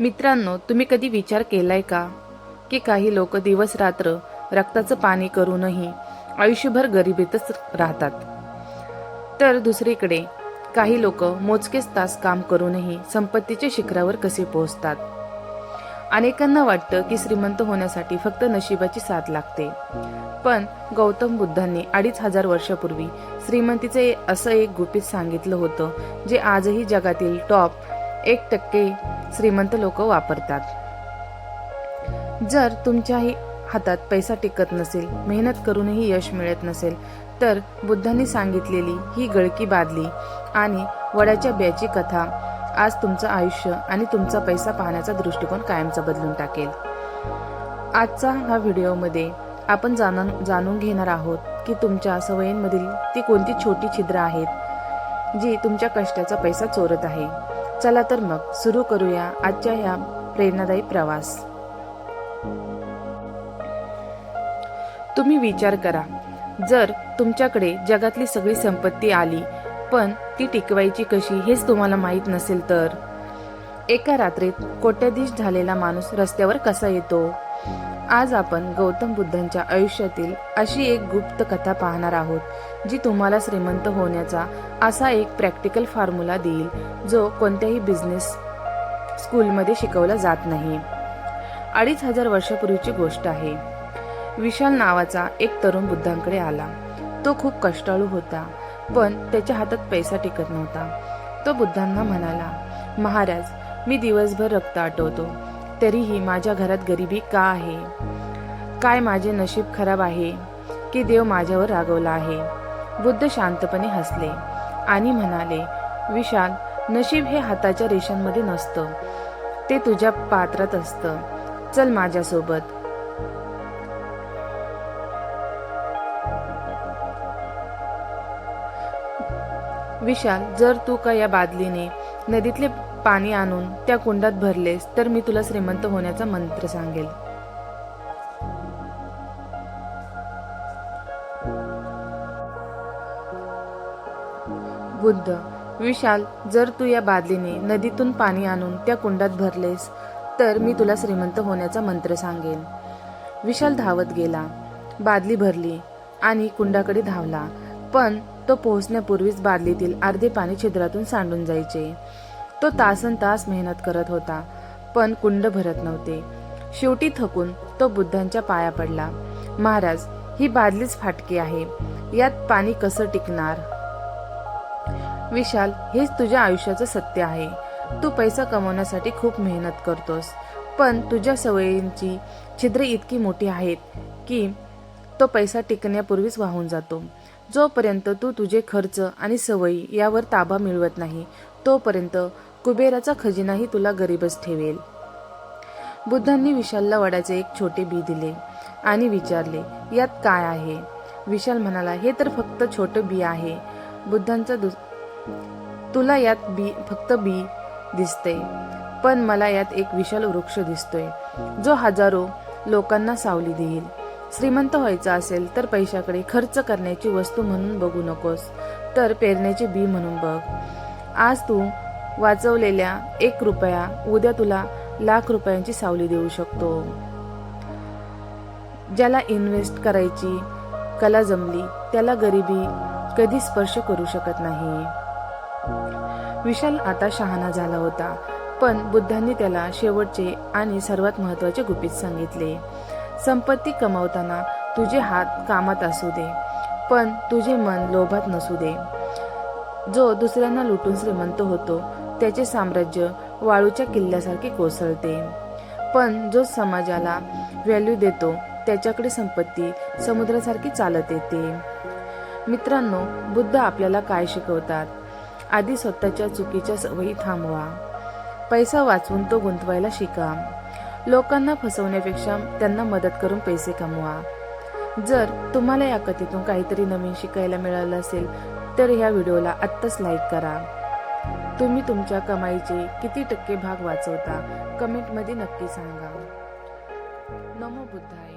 मित्रांनो तुम्ही कधी विचार केलाय का? की काही लोक दिवस रात्र रक्ताचं पाणी करूनही आयुष्यभर गरिबीतच राहतात. तर दुसरीकडे काही लोक मोजकेच तास काम करूनही संपत्तीच्या शिखरावर कसे पोहोचतात? अनेकांना वाटतं की श्रीमंत होण्यासाठी फक्त नशिबाची साथ लागते. पण गौतम बुद्धांनी अडीच हजार वर्षापूर्वी श्रीमंतीचे असं एक गुपित सांगितलं होतं जे आजही जगातील टॉप एक टक्के श्रीमंत लोक वापरतात. जर तुमच्याही हातात पैसा टिकत नसेल मेहनत करूनही यश मिळत नसेल तर बुद्धांनी सांगितलेली ही गळकी बादली आणि वड्याच्या ब्याची कथा आज तुमचं आयुष्य आणि तुमचा पैसा पाहण्याचा दृष्टिकोन कायमचा बदलून टाकेल. आजचा हा व्हिडिओमध्ये आपण जाणून जाणून घेणार आहोत की तुमच्या सवयींमधील ती कोणती छोटी छिद्र आहेत जी तुमच्या कष्टाचा पैसा चोरत आहे. चला तर मग सुरू करूया आजच्या ह्या प्रेरणादायी प्रवास. तुम्ही विचार करा. जर तुमच्याकडे जगातली सगळी संपत्ती आली पण ती टिकवायची कशी हेच तुम्हाला माहीत नसेल तर. एका रात्रीत कोट्याधीश झालेला माणूस रस्त्यावर कसा येतो? आज आपण गौतम बुद्धांच्या आयुष्यातील अशी एक गुप्त कथा पाहणार आहोत जी तुम्हाला श्रीमंत होण्याचा असा एक प्रॅक्टिकल फॉर्म्युला देईल जो कोणत्याही बिझनेस स्कूलमध्ये शिकवला जात नाही. अडीच हजार वर्षापूर्वीची गोष्ट आहे. विशाल नावाचा एक तरुण बुद्धांकडे आला. तो खूप कष्टाळू होता पण त्याच्या हातात पैसा टिकत नव्हता. तो बुद्धांना म्हणाला महाराज मी दिवसभर रक्त आटवतो. तरीही माझ्या घरात गरिबी का आहे? काय माझे नशीब खराब आहे? की देव माझ्यावर रागवला आहे? बुद्ध शांतपणे हसले आणि म्हणाले विशाल नशीब हे हाताच्या रेषांमध्ये नसतं. ते तुझ्या पात्रात असतं. चल माझ्यासोबत. विशाल जर तू का या बादलीने नदीतले पाणी आणून त्या कुंडात भरलेस तर मी तुला श्रीमंत होण्याचा मंत्र सांगेल. बुद्ध विशाल जर तू या बादलीने नदीतून पाणी आणून त्या कुंडात भरलेस तर मी तुला श्रीमंत होण्याचा मंत्र सांगेन. विशाल धावत गेला. बादली भरली आणि कुंडाकडे धावला. पण तो पोहोचण्यापूर्वीच बादलीतील अर्धे पाणी छिद्रातून सांडून जायचे. तो तासन तास मेहनत करत होता पण कुंड भरत नव्हते. शेवटी थकून तो बुद्धांच्या पाया पडला. महाराज ही बादलीच फाटकी आहे. यात पाणी कसं टिकणार? विशाल हेच तुझ्या आयुष्याचं सत्य आहे. तू पैसा कमवण्यासाठी खूप मेहनत करतोस. पण तुझ्या सवयींची छिद्र इतकी मोठी आहेत की तो पैसा टिकण्यापूर्वीच वाहून जातो. जोपर्यंत तू तुझे खर्च आणि सवयी यावर ताबा मिळवत नाही तोपर्यंत कुबेराचा खजिनाही तुला गरीबच ठेवेल. बुद्धांनी विशालला वडाचे एक छोटे बी दिले आणि विचारले यात काय आहे? विशाल म्हणाला हे तर फक्त छोटं बी आहे. बुद्धांचा दुस तुला यात बी फक्त बी दिसते पण मला यात एक विशाल वृक्ष दिसतोय जो हजारो लोकांना सावली देईल. श्रीमंत व्हायचं असेल तर पैशाकडे खर्च करण्याची वस्तू म्हणून बघू नकोस तर पेरण्याची बी म्हणून बघ. आज तू वाचवलेल्या एक रुपया उद्या तुला लाख रुपयांची सावली देऊ शकतो. ज्याला इन्व्हेस्ट करायची कला जमली त्याला गरिबी कधी स्पर्श करू शकत नाही. विशाल आता शहाणा झाला होता पण बुद्धांनी त्याला शेवटचे आणि सर्वात महत्त्वाचे गुपित सांगितले. संपत्ती कमावताना तुझे हात कामात असू दे पण तुझे मन लोभात नसू दे. जो दुसऱ्यांना लुटून श्रीमंत होतो त्याचे साम्राज्य वाळूच्या किल्ल्यासारखे कोसळते. पण जो समाजाला व्हॅल्यू देतो त्याच्याकडे संपत्ती समुद्रासारखी चालत येते. मित्रांनो बुद्ध आपल्याला काय शिकवतात? आधी स्वतःच्या चुकीच्या सवयी थांबवा. पैसा वाचवून तो गुंतवायला शिका. लोकांना फसवण्यापेक्षा त्यांना मदत करून पैसे कमवा. जर तुम्हाला या कथेतून काहीतरी नवीन शिकायला मिळालं असेल तर ह्या व्हिडिओला आत्ताच लाईक करा. तुम्ही तुमच्या कमाईचे किती टक्के भाग वाचवता कमेंटमध्ये नक्की सांगा. नमो बुद्धाय.